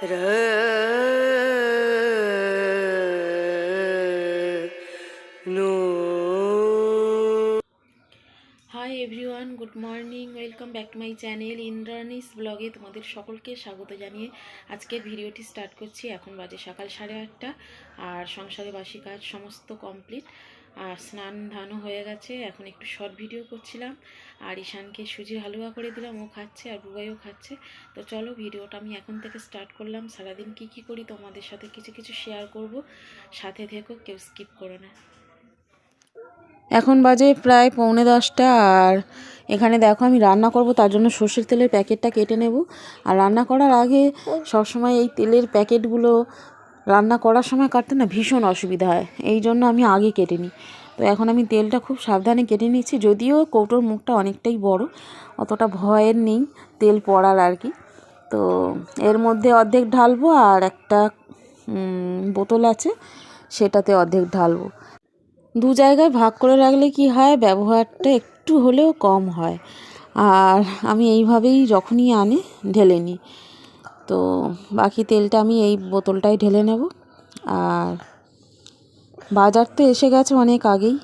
No hi everyone good morning welcome back to my channel Indrani's ব্লগে তোমাদের সকলকে স্বাগত জানিয়ে আজকের ভিডিওটি স্টার্ট করছি। এখন বাজে সকাল সাড়ে আটটা আর সংসারে বাসি কাজ সমস্ত কমপ্লিট আর স্নান ধানও হয়ে গেছে, এখন একটু শর্ট ভিডিও করছিলাম। আর ঈশানকে সুজির হালুয়া করে দিলাম, ও খাচ্ছে আর বুবাইও খাচ্ছে। তো চলো ভিডিওটা আমি এখন থেকে স্টার্ট করলাম। সারাদিন কি কি করি তোমাদের সাথে কিছু কিছু শেয়ার করব। সাথে থেকো, কেউ স্কিপ করো না। এখন বাজে প্রায় পৌনে দশটা আর এখানে দেখো আমি রান্না করব, তার জন্য সর্ষের তেলের প্যাকেটটা কেটে নেব। আর রান্না করার আগে সবসময় এই তেলের প্যাকেটগুলো রান্না করার সময় কাটতে না ভীষণ অসুবিধা হয়। এই জন্য আমি আগে কেটে নিই। তো এখন আমি তেলটা খুব সাবধানে কেটে নিচ্ছি, যদিও কৌটোর মুখটা অনেকটাই বড়, অতটা ভয়ের নেই তেল পড়ার আর কি। তো এর মধ্যে অর্ধেক ঢালবো আর একটা বোতল আছে, সেটাতে অর্ধেক ঢালবো। দু জায়গায় ভাগ করে রাখলে কি হয়, ব্যবহারটা একটু হলেও কম হয়। আর আমি এইভাবেই যখনই আনে, ঢেলে নিই। তো বাকি তেলটা আমি এই বোতলটাই ঢেলে নেব। আর বাজার তো এসে গেছে অনেক আগেই।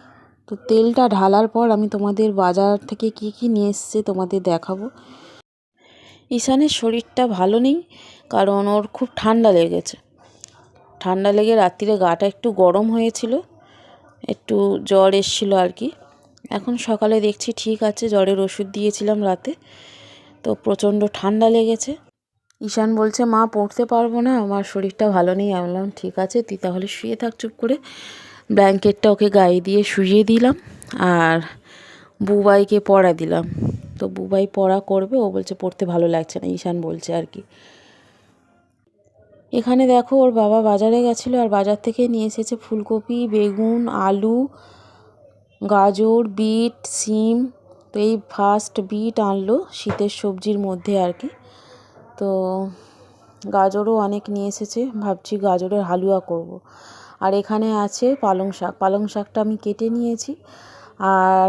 তো তেলটা ঢালার পর আমি তোমাদের বাজার থেকে কি কি নিয়ে এসছে তোমাদের দেখাবো। ঈশানের শরীরটা ভালো নেই, কারণ ওর খুব ঠান্ডা লেগেছে। ঠান্ডা লেগে রাত্রিরে গাটা একটু গরম হয়েছিল, একটু জ্বর এসছিল আর কি। এখন সকালে দেখছি ঠিক আছে, জ্বরের ওষুধ দিয়েছিলাম রাতে। তো প্রচণ্ড ঠান্ডা লেগেছে। ঈশান বলছে, মা, পড়তে পারব না, আমার শরীরটা ভালো নেই। আমি বললাম, ঠিক আছে, তুই তাহলে শুয়ে থাক চুপ করে। ব্ল্যাঙ্কেটটা ওকে গায়ে দিয়ে শুয়ে দিলাম আর বুবাইকে পড়া দিলাম। তো বুবাই পড়া করবে, ও বলছে, পড়তে ভালো লাগছে না। ঈশান বলছে আর কি। এখানে দেখো, ওর বাবা বাজারে গেছিল আর বাজার থেকে নিয়ে এসেছে ফুলকপি, বেগুন, আলু, গাজর, বিট, সিম। তো এই ফার্স্ট বিট আনলো শীতের সবজির মধ্যে আর কি। তো গাজরও অনেক নিয়ে এসেছে। ভাবছি গাজরের হালুয়া করব। আর এখানে আছে পালং শাক। পালং শাকটা আমি কেটে নিয়েছি। আর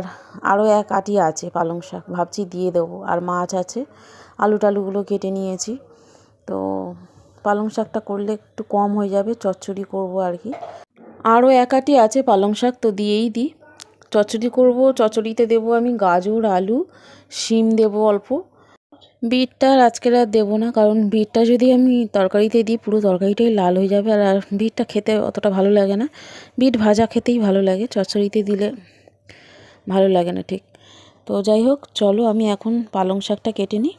আরও এক আটি আছে পালং শাক। ভাবছি দিয়ে দেবো। আর মাছ আছে। আলু টালুগুলো কেটে নিয়েছি। তো পালং শাকটা করলে একটু কম হয়ে যাবে। চচ্চড়ি করব আর কি। আরও একাটি আছে পালং শাক তো দিয়েই দিই চচ্চড়ি করব। চচ্চড়িতে দেবো আমি গাজর, আলু, শিম দেবো অল্প। বিটটা আজকের আর দেবো না, কারণ বিটটা যদি আমি তরকারিতে দিই, পুরো তরকারিটাই লাল হয়ে যাবে আর আর বিটটা খেতে অতটা ভালো লাগে না। বিট ভাজা খেতেই ভালো লাগে, চচ্চড়িতে দিলে ভালো লাগে না ঠিক। তো যাই হোক, চলো আমি এখন পালং শাকটা কেটে নিই।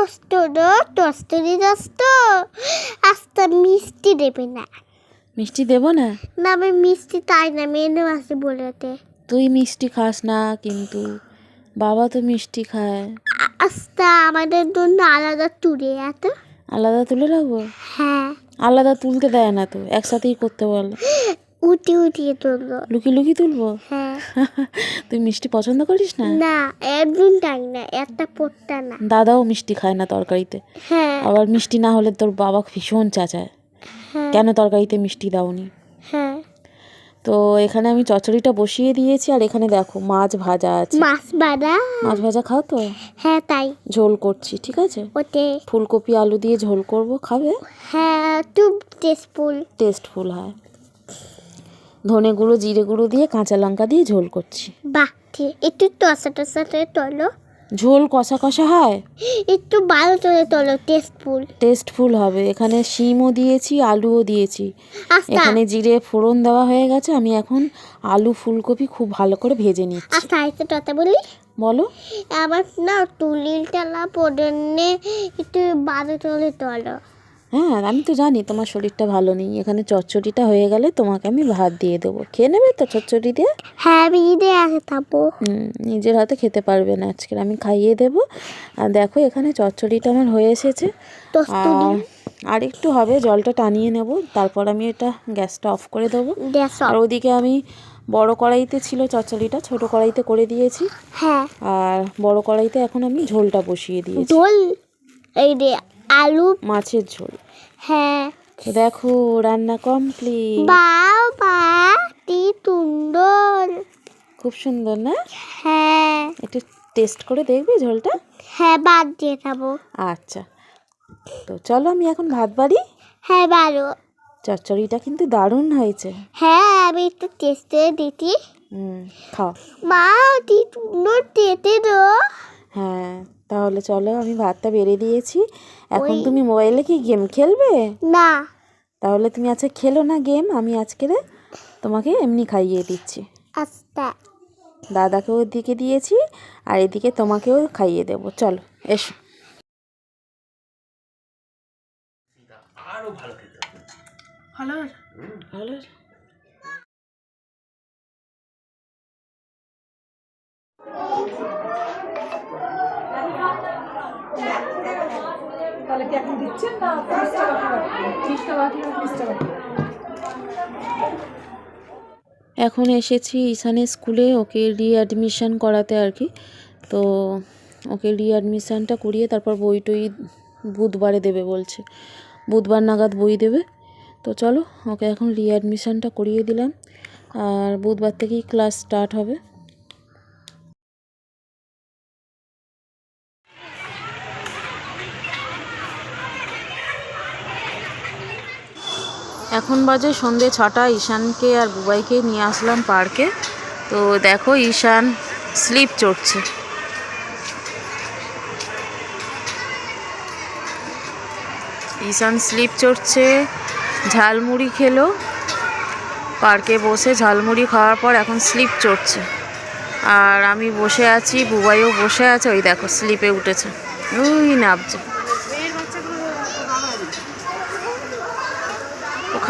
টোস্টর টোস্টরি দোস্ত। আস্তে মিষ্টি দেবে না। মিষ্টি দেবো না? না আমি মিষ্টি তাই না মেনু আছে বলেতে। তুই মিষ্টি খাস না কিন্তু বাবা তো মিষ্টি খায়। আস্তা আমাদের জন্য আলাদা তুলে এত? আলাদা তুলে রাখব? হ্যাঁ। আলাদা তুলতে দেয় না তো একসাথেই করতে বলে। উঠি উঠিয়ে তুললো লুকি লুকি তুলবো? হ্যাঁ। তুই মিষ্টি পছন্দ করিস না? না একদিন টাই না একটা পড়তা না। দাদাও মিষ্টি খায় না তরকারিতে। হ্যাঁ। আবার মিষ্টি না হলে তোর বাবা ভীষণ চাচায়। হ্যাঁ। কেন তরকারিতে মিষ্টি দাওনি? হ্যাঁ। তো এখানে আমি চচ্চড়িটা বসিয়ে দিয়েছি আর এখানে দেখো মাছ ভাজা আছে। মাছ বাড়া মাছ ভাজা খাও তো? হ্যাঁ তাই। ঝোল করছি ঠিক আছে? ওতে। ফুলকপি আলু দিয়ে ঝোল করব খাবে? হ্যাঁ টুপ টেস্টফুল টেস্টফুল হয়। ধনে গুঁড়ো জিরে গুঁড়ো দিয়ে কাঁচা লঙ্কা দিয়ে ঝোল করছি। বাহ ঠিক একটু টসা টসাতে তোলো। ঝোল কষা কষা হয়? একটু ভালো করে তোলো টেস্টফুল টেস্টফুল হবে। এখানে শিমও দিয়েছি আলুও দিয়েছি। আস্তা এখানে জিরে ফোড়ন দেওয়া হয়ে গেছে। আমি এখন আলু ফুলকপি খুব ভালো করে ভেজে নিচ্ছি। একটু টতা বলি? বলো। আবার না তুলিলটা না পড়ে একটু ভালো করে তোলো। হ্যাঁ আমি তো জানি তোমার শরীরটা ভালো নেই। এখানে চচ্চড়িটা হয়ে গেলে তোমাকে আমি ভাত দিয়ে দেবো। খেয়ে নেবে তো চচ্চড়ি দিয়ে? হ্যাঁ আমি ঈদে আগে থাকব নিজের হাতে খেতে পারবে না আজকে। আমি খাইয়ে দেব। আর দেখো এখানে চচ্চড়িটা আমার হয়ে এসেছে। আর আর একটু হবে জলটা টানিয়ে নেব। তারপর আমি এটা গ্যাসটা অফ করে দেবো। গ্যাস আর ওদিকে আমি বড় কড়াইতে ছিল চচ্চড়িটা ছোট কড়াইতে করে দিয়েছি। হ্যাঁ। আর বড় কড়াইতে এখন আমি ঝোলটা বসিয়ে দিয়েছি। দোল এই আলু মাছের ঝোল। হ্যাঁ। দেখো রান্না কমপ্লিট বাবা কি সুন্দর। খুব সুন্দর না? হ্যাঁ। একটু টেস্ট করে দেখবি ঝোলটা? হ্যাঁ বাদ দিয়ে খাব। আচ্ছা। তো চলো আমি এখন ভাত বাড়ি। হ্যাঁ ভালো চচ্চড়িটা কিন্তু দারুণ হয়েছে। হ্যাঁ আমি একটু টেস্ট করে দিতি হুম খাও। মা কি সুন্দর টেতে দো হ্যাঁ তাহলে চলো আমি ভাতটা বেড়ে দিয়েছি। এখন তুমি মোবাইলে কি গেম খেলবে? না। তাহলে তুমি আজকে খেলো না গেম আমি আজকে তোমাকে এমনি খাইয়ে দিচ্ছি। আস্তা দাদাকেও ওদিকে দিয়েছি আর এদিকে তোমাকেও খাইয়ে দেবো। চলো এসো। ভালো? ভালো? তাহলে কি এখন দিচ্ছেন না ত্রিশটা বাকি ত্রিশটা বাকি ত্রিশটা বাকি? এখন এসেছি ঈশানের স্কুলে, ওকে রিঅ্যাডমিশান করাতে আর কি। তো ওকে রিঅ্যাডমিশানটা করিয়ে তারপর বই টই বুধবারে দেবে বলছে। বুধবার নাগাদ বই দেবে। তো চলো, ওকে এখন রিঅ্যাডমিশানটা করিয়ে দিলাম। আর বুধবার থেকেই ক্লাস স্টার্ট হবে। এখন বাজে সন্ধে ছটা, ঈশানকে আর বুবাইকে নিয়ে আসলাম পার্কে। তো দেখো ঈশান স্লিপ চড়ছে। ঈশান স্লিপ চড়ছে, ঝালমুড়ি খেলো। পার্কে বসে ঝালমুড়ি খাওয়ার পর এখন স্লিপ চড়ছে। আর আমি বসে আছি, বুবাইও বসে আছে, ওই দেখো স্লিপে উঠেছে। ওই নামছে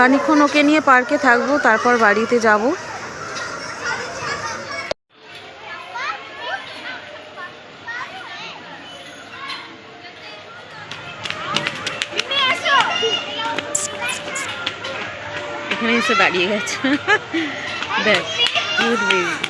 খানিক্ষণ ওকে নিয়ে পার্কে থাকব, তারপর বাড়িতে যাব। এখানে এসে দাঁড়িয়ে গেছে। দেখ গুড বেবি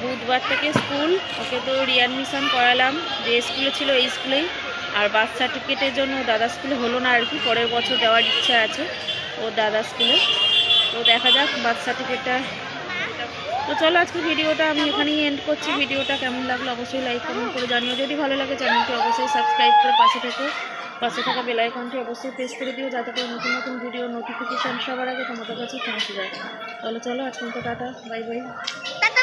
বুধবার থেকে স্কুল, ওকে তো রিঅ্যাডমিশন করালাম। যে স্কুলে ছিল এই স্কুলেই। আর বার্থ সার্টিফিকেটের জন্য দাদা স্কুলে হলো না আর কি, পরের বছর দেওয়ার ইচ্ছা আছে ওর দাদা স্কুলে। তো দেখা যাক বার্থ সার্টিফিকেটটা তো চলো আজকে ভিডিওটা আমি এখানেই এন্ড করছি। ভিডিওটা কেমন লাগল অবশ্যই লাইক কমেন্ট করে জানিও। যদি ভালো লাগে চ্যানেলটি অবশ্যই সাবস্ক্রাইব করে পাশে থেকে। পাশে থাকা বেল আইকনটি অবশ্যই প্রেস করে দিও যাতে করে নতুন নতুন ভিডিও নোটিফিকেশান সবার আগে তোমাদের কাছে পৌঁছে যায়। তাহলে চলো আজকে tata bye bye